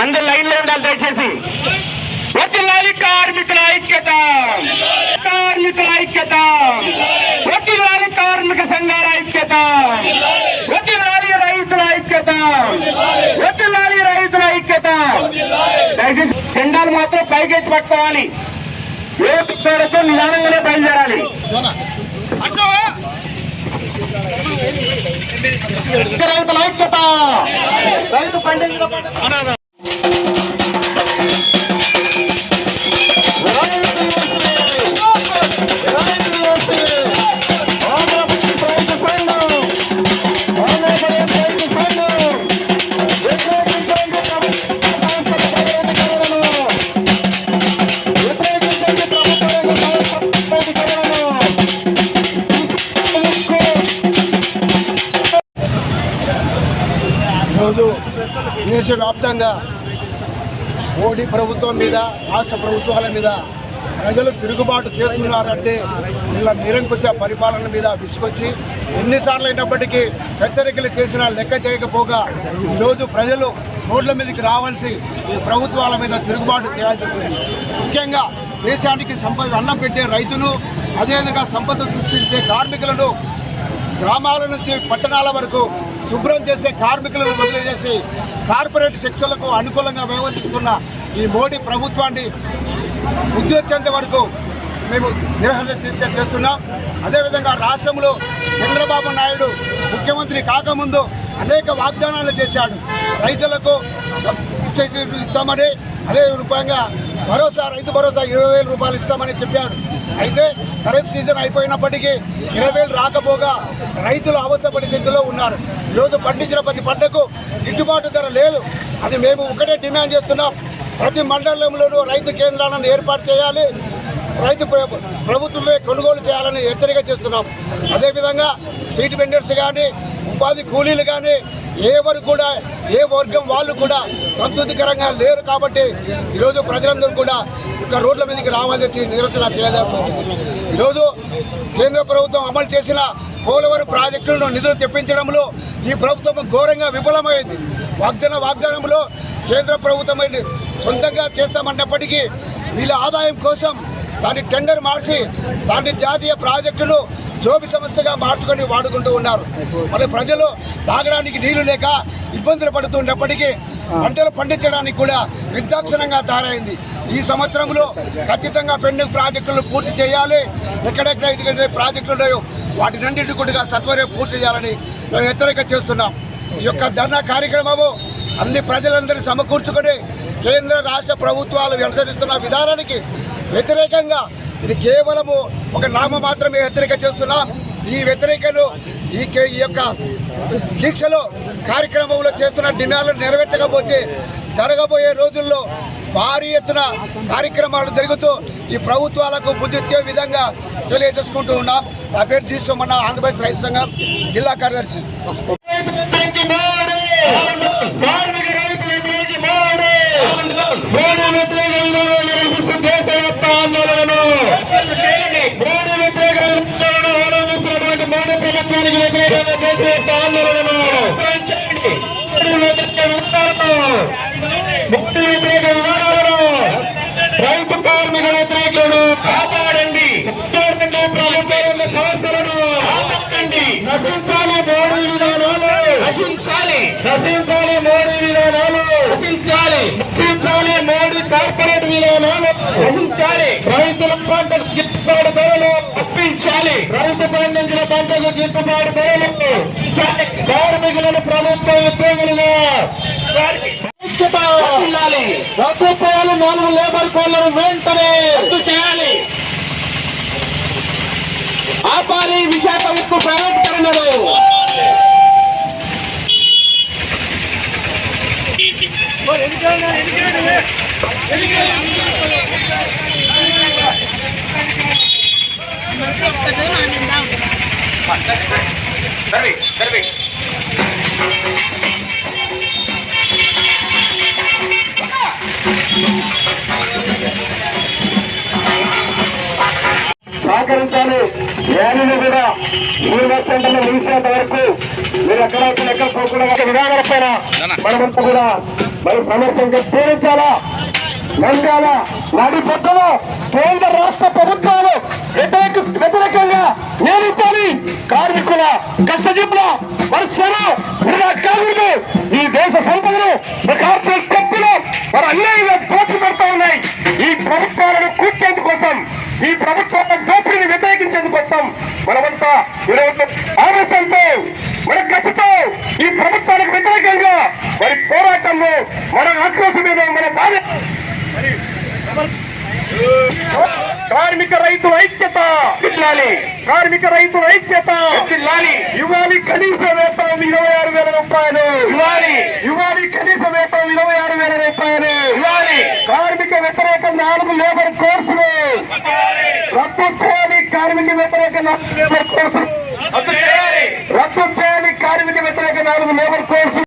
అందరు లైన్లో ఉండాలి దయచేసి. వకిలాలి కార్మికుల ఐక్యత. కార్మికుల ఐక్యత. వకిలాలి కార్మిక సంఘాల ఐక్యత. వకిలాలి రైతుల ఐక్యత. వకిలాలి రైతుల ఐక్యత. దయచేసి జెండాలు మాత్రం పైకెత్తి పట్టుకోవాలి. ఏ పిచ్చోడతో నిదానంగానే బయలుదేరాలి. రైతుల ఐక్యత. రైతు పండించిన ఈరోజు దేశవ్యాప్తంగా మోడీ ప్రభుత్వం మీద రాష్ట్ర ప్రభుత్వాల మీద ప్రజలు తిరుగుబాటు చేస్తున్నారంటే ఇలా నిరంకుశ పరిపాలన మీద విసుకొచ్చి ఎన్నిసార్లు అయినప్పటికీ హెచ్చరికలు చేసినా లెక్క చేయకపోగా ఈరోజు ప్రజలు రోడ్ల మీదకి రావాల్సి ఈ ప్రభుత్వాల మీద తిరుగుబాటు చేయాల్సి వచ్చింది. ముఖ్యంగా దేశానికి సంపద అన్నం పెట్టే రైతులు అదేవిధంగా సంపద సృష్టించే కార్మికులను గ్రామాల నుంచి పట్టణాల వరకు శుభ్రం చేసే కార్మికులను వదిలేసి కార్పొరేట్ శక్తులకు అనుకూలంగా వ్యవహరిస్తున్న ఈ మోడీ ప్రభుత్వాన్ని ఉద్యోగంత వరకు మేము నిరసన చేస్తున్నాం. అదేవిధంగా రాష్ట్రంలో చంద్రబాబు నాయుడు ముఖ్యమంత్రి కాకముందు అనేక వాగ్దానాలు చేశాడు. రైతులకు ఇస్తామని అదే రూపంగా భరోసా రైతు భరోసా ఇరవై వేల రూపాయలు ఇస్తామని చెప్పాడు. అయితే ఖరీఫ్ సీజన్ అయిపోయినప్పటికీ ఇరవై వేలు రాకపోగా రైతులు అవస్థపడి స్థితిలో ఉన్నారు. ఈరోజు పండించిన ప్రతి పంటకు గిట్టుబాటు ధర లేదు. అది మేము ఒకటే డిమాండ్ చేస్తున్నాం. ప్రతి మండలంలోనూ రైతు కేంద్రాలను ఏర్పాటు చేయాలి. రైతు ప్రభుత్వమే కొనుగోలు చేయాలని హెచ్చరిక చేస్తున్నాం. అదేవిధంగా స్ట్రీట్ వెండర్స్ కానీ ఉపాధి కూలీలు కానీ ఎవరు కూడా ఏ వర్గం వాళ్ళు కూడా సంతృప్తికరంగా లేరు కాబట్టి ఈరోజు ప్రజలందరూ కూడా ఒక రోడ్ల మీదకి రావాలని వచ్చి నిరసన చేయలేకపోతుంది ఈరోజు కేంద్ర ప్రభుత్వం అమలు చేసిన పోలవరం ప్రాజెక్టులను నిధులు తెప్పించడంలో ఈ ప్రభుత్వం ఘోరంగా విఫలమైంది. వాగ్దాన వాగ్దానంలో కేంద్ర ప్రభుత్వం సొంతంగా చేస్తామన్నప్పటికీ వీళ్ళ ఆదాయం కోసం దాన్ని టెండర్ మార్చి దాన్ని జాతీయ ప్రాజెక్టును జోబి సంస్థగా మార్చుకొని వాడుకుంటూ ఉన్నారు. మరి ప్రజలు తాగడానికి నీళ్ళు లేక ఇబ్బందులు పడుతున్నప్పటికీ పంటలు పండించడానికి కూడా నిర్దాక్షిణంగా తయారైంది. ఈ సంవత్సరంలో ఖచ్చితంగా పెండింగ్ ప్రాజెక్టులు పూర్తి చేయాలి. ఎక్కడెక్కడైతే ప్రాజెక్టులు ఉన్నాయో వాటి రెండింటి కూడా సత్వరం పూర్తి చేయాలని మేము హెచ్చరిక చేస్తున్నాం. ఈ యొక్క ధర్నా కార్యక్రమము అన్ని ప్రజలందరినీ సమకూర్చుకొని కేంద్ర రాష్ట్ర ప్రభుత్వాలు అనుసరిస్తున్న విధానానికి వ్యతిరేకంగా ఇది కేవలము ఒక నామ మాత్రమే హెచ్చరిక చేస్తున్నాం. ఈ వ్యతిరేకలు ఈ కే- ఈ యొక్క దీక్షలో కార్యక్రమంలో చేస్తున్న డిమాండ్లు నెరవేర్చకపోతే జరగబోయే రోజుల్లో భారీ ఎత్తున కార్యక్రమాలు జరుగుతూ ఈ ప్రభుత్వాలకు బుద్ధి ఇచ్చే విధంగా తెలియజేసుకుంటూ ఉన్నాం. నా పేరు జీ సోమన్న ఆంధ్రప్రదేశ్ రైతు సంఘం జిల్లా కార్యదర్శి కార్మిక రైతుల వ్యతిరేకి మోడీ మోడీ వ్యతిరేకంలో నిర్వహిస్తూ దేశవ్యాప్త ఆందోళనను మోడీ వ్యతిరేకాలను ఆరోపించినటువంటి మోడీ ప్రభుత్వానికి వ్యతిరేకంగా దేశవ్యాప్త ఆందోళనను ముక్తి వ్యతిరేక విధానాలను రైతు కార్మిక వ్యతిరేకులను కాపాడండి. ఉద్యోగులు ప్రభుత్వ సమస్యలను ఆపండి నశించాలి మోడీ విధానాలు. నశించాలి. నశించాలి మోడీ నశించాలి నశించాలి కార్పొరేట్ విధానాలు నశించాలి రైతుల పంటకు గిట్టుబాటు ధరలు అప్పించాలి రైతు పండించిన పంటకు గిట్టుబాటు ధరలు కార్మికులను ప్రభుత్వ ఉద్యోగులుగా ఐక్యత నాలుగు లేబర్ కోళ్ళను వెంటనే రద్దు చేయాలి. ఆపాలి విశాఖ ఉక్కు ప్రైవేటీకరణలు. సహకరించాలి. ర్యాలీని కూడా మూడు సెంటర్లు ముగిసేంత వరకు మీరు ఎక్కడ ఎక్కడ పోకుండా విధానాల పైన మనమంతా కూడా మరి సమస్యగా తీరించాలా? నంద్యాల నాడి పక్కలో కేంద్ర రాష్ట్ర ప్రభుత్వాలు వ్యతిరేక వ్యతిరేకంగా నియమించాలి కార్మికుల కష్టజీవుల వర్షాలు కార్మికులు ఈ దేశ సంపదను కార్పొరేట్ శక్తులు మరి అన్యాయంగా దోచి పెడతా ఉన్నాయి. ఈ ప్రభుత్వాలను కూర్చేందుకోసం ఈ ప్రభుత్వాల దోపిడిని వ్యతిరేకించేందుకోసం మనమంతా ఈరోజు ఆవేశంతో మన కసితో ఈ ప్రభుత్వానికి వ్యతిరేకంగా మరి పోరాటంలో మన ఆక్రోశం మీద మన బాధ కార్మిక రైతుల ఐక్యత! ఇల్లాలి కార్మిక రైతుల ఐక్యత! ఇల్లాలి ఇవ్వాలి కనీస వేతనం ఇరవై ఆరు వేల రూపాయలు. ఇవ్వాలి ఇవ్వాలి కనీస వేతనం ఇరవై ఆరు వేల రూపాయలు. ఇవ్వాలి కార్మిక వ్యతిరేక నాలుగు లేబర్ కోర్సులు. రద్దు చేయాలి కార్మిక వ్యతిరేక నాలుగు లేబర్ కోర్సులు. రద్దు చేయాలి కార్మిక వ్యతిరేక నాలుగు లేబర్ కోర్సులు.